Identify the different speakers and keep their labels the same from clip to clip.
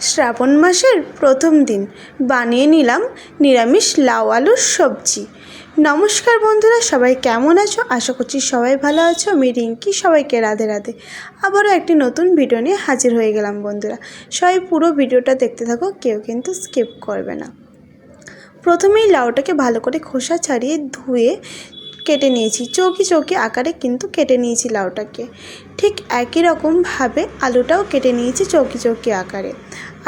Speaker 1: শ্রাবণ মাসের প্রথম দিন। বানিয়ে নিলাম নিরামিষ লাউ আলুর সবজি। নমস্কার বন্ধুরা, সবাই কেমন আছো? আশা করছি সবাই ভালো আছো। আমি রিঙ্কি, সবাইকে রাধে রাধে। আবারও একটি নতুন ভিডিও নিয়ে হাজির হয়ে গেলাম বন্ধুরা। সবাই পুরো ভিডিওটা দেখতে থাকো, কেউ কিন্তু স্কিপ করবে না। প্রথমেই লাউটাকে ভালো করে খোসা ছাড়িয়ে ধুয়ে কেটে নিয়েছি। চৌকি চৌকি আকারে কিন্তু কেটে নিয়েছি লাউটাকে। ঠিক একই রকমভাবে আলুটাও কেটে নিয়েছি চৌকি চৌকি আকারে।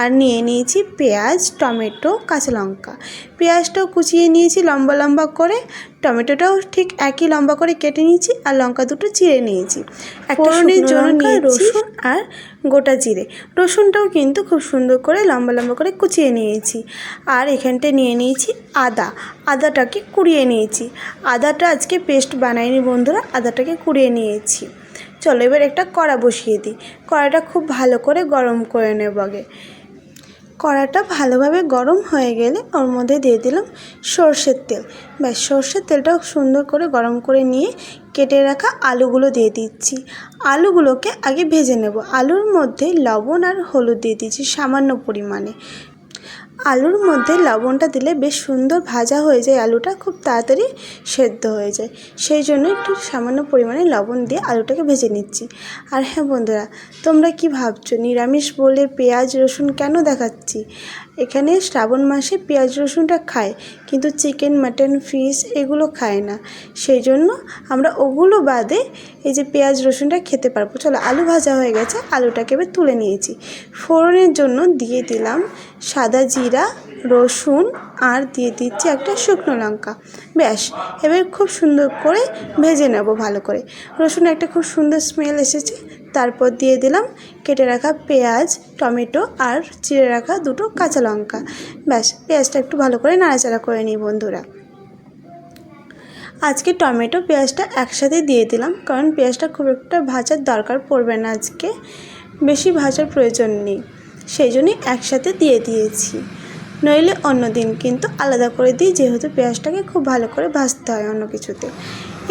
Speaker 1: আর নিয়ে নিয়েছি পেঁয়াজ টমেটো কাঁচা লঙ্কা। পেঁয়াজটাও কুচিয়ে নিয়েছি লম্বা লম্বা করে। টমেটোটাও ঠিক একই লম্বা করে কেটে নিয়েছি আর লঙ্কা দুটো চিড়ে নিয়েছি। ফোড়নের জন্য নিয়ে রসুন আর গোটা জিরে। রসুনটাও কিন্তু খুব সুন্দর করে লম্বা লম্বা করে কুচিয়ে নিয়েছি। আর এখানটায় নিয়ে নিয়েছি আদা। আদাটাকে কুড়িয়ে নিয়েছি। আদাটা আজকে পেস্ট বানাইনি বন্ধুরা আদাটাকে কুড়িয়ে নিয়েছি। চলো এবার একটা কড়া বসিয়ে দিই। কড়াটা খুব ভালো করে গরম করে নেব আগে। কড়াটা ভালোভাবে গরম হয়ে গেলে ওর মধ্যে দিয়ে দিলাম সর্ষের তেল। ব্যাস, সর্ষের তেলটাও সুন্দর করে গরম করে নিয়ে কেটে রাখা আলুগুলো দিয়ে দিচ্ছি। আলুগুলোকে আগে ভেজে নেব। আলুর মধ্যে লবণ আর হলুদ দিয়ে দিচ্ছি সামান্য পরিমাণে। আলুর মধ্যে লবণটা দিলে বেশ সুন্দর ভাজা হয়ে যায়, আলুটা খুব তাড়াতাড়ি সেদ্ধ হয়ে যায়। সেই জন্য একটু সামান্য পরিমাণে লবণ দিয়ে আলুটাকে ভেজে নিচ্ছি। আর হ্যাঁ বন্ধুরা, তোমরা কি ভাবছ? নিরামিষ বলে পেঁয়াজ, রসুন কেন দেখাচ্ছি? এখানে শ্রাবণ মাসে পেঁয়াজ রসুনটা খায়, কিন্তু চিকেন, মাটন, ফিশ এগুলো খায় না। সেই জন্য আমরা ওগুলো বাদে এই যে পেঁয়াজ রসুনটা খেতে পারব। চলো, আলু ভাজা হয়ে গেছে, আলুটাকে এবার তুলে নিয়েছি। ফোড়নের জন্য দিয়ে দিলাম সাদা জিরা, রসুন আর দিয়ে দিচ্ছি একটা শুকনো লঙ্কা। ব্যাস, এবার খুব সুন্দর করে ভেজে নেব ভালো করে। রসুন একটা খুব সুন্দর স্মেল এসেছে। তারপর দিয়ে দিলাম কেটে রাখা পেঁয়াজ, টমেটো আর চিড়ে রাখা দুটো কাঁচা লঙ্কা। ব্যাস, পেঁয়াজটা একটু ভালো করে নাড়াচাড়া করে নিই বন্ধুরা। আজকে টমেটো পেঁয়াজটা একসাথে দিয়ে দিলাম, কারণ পেঁয়াজটা খুব একটা ভাজার দরকার পড়বে না আজকে। বেশি ভাজার প্রয়োজন নেই, সেই জন্যই একসাথে দিয়ে দিয়েছি। নইলে অন্য দিন কিন্তু আলাদা করে দিই, যেহেতু পেঁয়াজটাকে খুব ভালো করে ভাজতে হয় অন্য কিছুতে।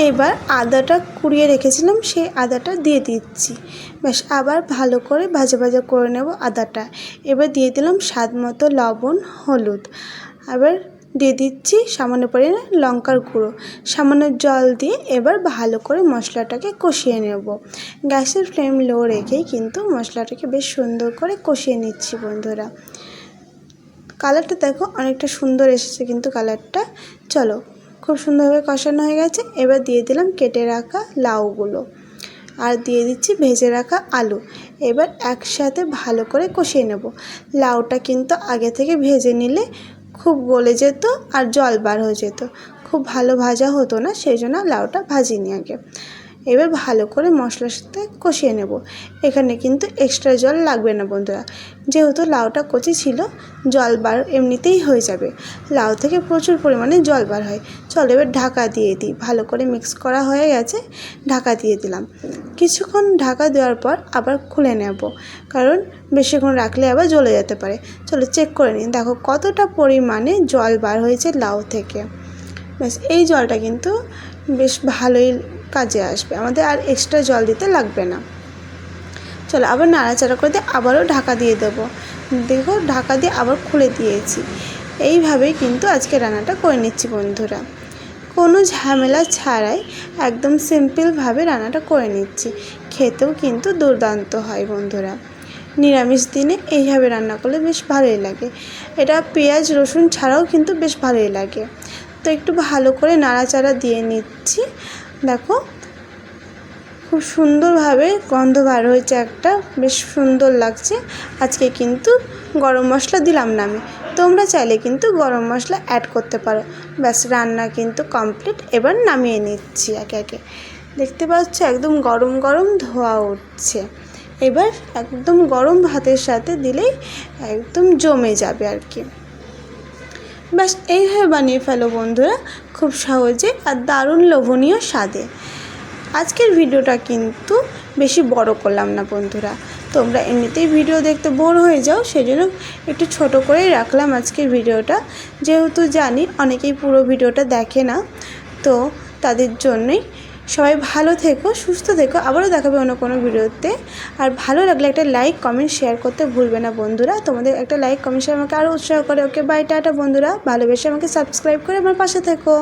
Speaker 1: এবার আদাটা কুড়িয়ে রেখেছিলাম, সেই আদাটা দিয়ে দিচ্ছি। ব্যাস আবার ভালো করে ভাজা ভাজা করে নেব আদাটা। এবার দিয়ে দিলাম স্বাদ মতো লবণ, হলুদ। আবার দিয়ে দিচ্ছি সামান্য পরিমাণে লঙ্কার গুঁড়ো। সামান্য জল দিয়ে এবার ভালো করে মশলাটাকে কষিয়ে নেব। গ্যাসের ফ্লেম লো রেখেই কিন্তু মশলাটাকে বেশ সুন্দর করে কষিয়ে নিচ্ছি বন্ধুরা। কালারটা দেখো, অনেকটা সুন্দর এসেছে কিন্তু কালারটা। চলো খুব সুন্দরভাবে কষানো হয়ে গেছে। এবার দিয়ে দিলাম কেটে রাখা লাউগুলো। আর দিয়ে দিচ্ছি ভেজে রাখা আলু। এবার একসাথে ভালো করে কষিয়ে নেব। লাউটা কিন্তু আগে থেকে ভেজে নিলে খুব গলে যেত আর জল বার হয়ে যেত। খুব ভালো ভাজা হতো না, সেই জন্য লাউটা ভাজিনি আগে। এবার ভালো করে মশলার সাথে কষিয়ে নেব। এখানে কিন্তু এক্সট্রা জল লাগবে না বন্ধুরা। যেহেতু লাউটা কচি ছিল, জল বার এমনিতেই হয়ে যাবে। লাউ থেকে প্রচুর পরিমাণে জল বার হয়। চলো এবার ঢাকা দিয়ে দিই। ভালো করে মিক্স করা হয়ে গেছে, ঢাকা দিয়ে দিলাম। কিছুক্ষণ ঢাকা দেওয়ার পর আবার খুলে নেব। কারণ বেশিক্ষণ রাখলে আবার জ্বলে যেতে পারে। চলো চেক করে নিন দেখো কতটা পরিমাণে জল বার হয়েছে লাউ থেকে। ব্যাস, এই জলটা কিন্তু বেশ ভালোই কাজে আসবে। আমাদের আর এক্সট্রা জল দিতে লাগবে না। চলো আবার নাড়াচাড়া করে দিয়ে আবারও ঢাকা দিয়ে দেবো। দেখো ঢাকা দিয়ে আবার খুলে দিয়েছি। এইভাবেই কিন্তু আজকে রান্নাটা করে নিচ্ছি বন্ধুরা। কোনো ঝামেলা ছাড়াই একদম সিম্পলভাবে রান্নাটা করে নিচ্ছি। খেতেও কিন্তু দুর্দান্ত হয় বন্ধুরা। নিরামিষ দিনে এইভাবে রান্না করলে বেশ ভালোই লাগে। এটা পেঁয়াজ, রসুন ছাড়াও কিন্তু বেশ ভালোই লাগে। তো একটু ভালো করে নাড়াচাড়া দিয়ে নিচ্ছি। দেখো, খুব সুন্দরভাবে গন্ধ বার হয়েছে একটা, বেশ সুন্দর লাগছে। আজকে কিন্তু গরম মশলা দিলাম না আমি। তোমরা চাইলে কিন্তু গরম মশলা অ্যাড করতে পারো। ব্যাস, রান্না কিন্তু কমপ্লিট এবার নামিয়ে নিচ্ছি একে একে। দেখতে পাচ্ছ, একদম গরম গরম ধোয়া উঠছে। এবার একদম গরম ভাতের সাথে দিলেই একদম জমে যাবে আর কি। ব্যাস, এইভাবে বানিয়ে ফেলো বন্ধুরা, খুব সহজে আর দারুণ লোভনীয় স্বাদে। আজকের ভিডিওটা কিন্তু বেশি বড় করলাম না বন্ধুরা। তোমরা এমনিতেই ভিডিও দেখতে বোর হয়ে যাও, সেজন্য একটু ছোট করেই রাখলাম আজকের ভিডিওটা। যেহেতু জানি অনেকেই পুরো ভিডিওটা দেখে না, তো তাদের জন্যই সবাই ভালো থেকো, সুস্থ থেকো। আবারও দেখাবে অন্য কোনো ভিডিওতে। আর ভালো লাগলে একটা লাইক কমেন্ট শেয়ার করতে ভুলবে না বন্ধুরা। তোমাদের একটা লাইক কমেন্ট শেয়ার আমাকে আরও উৎসাহ করে। ওকে বাই টাটা বন্ধুরা। ভালোবেসে আমাকে সাবস্ক্রাইব করে আমার পাশে থেকো।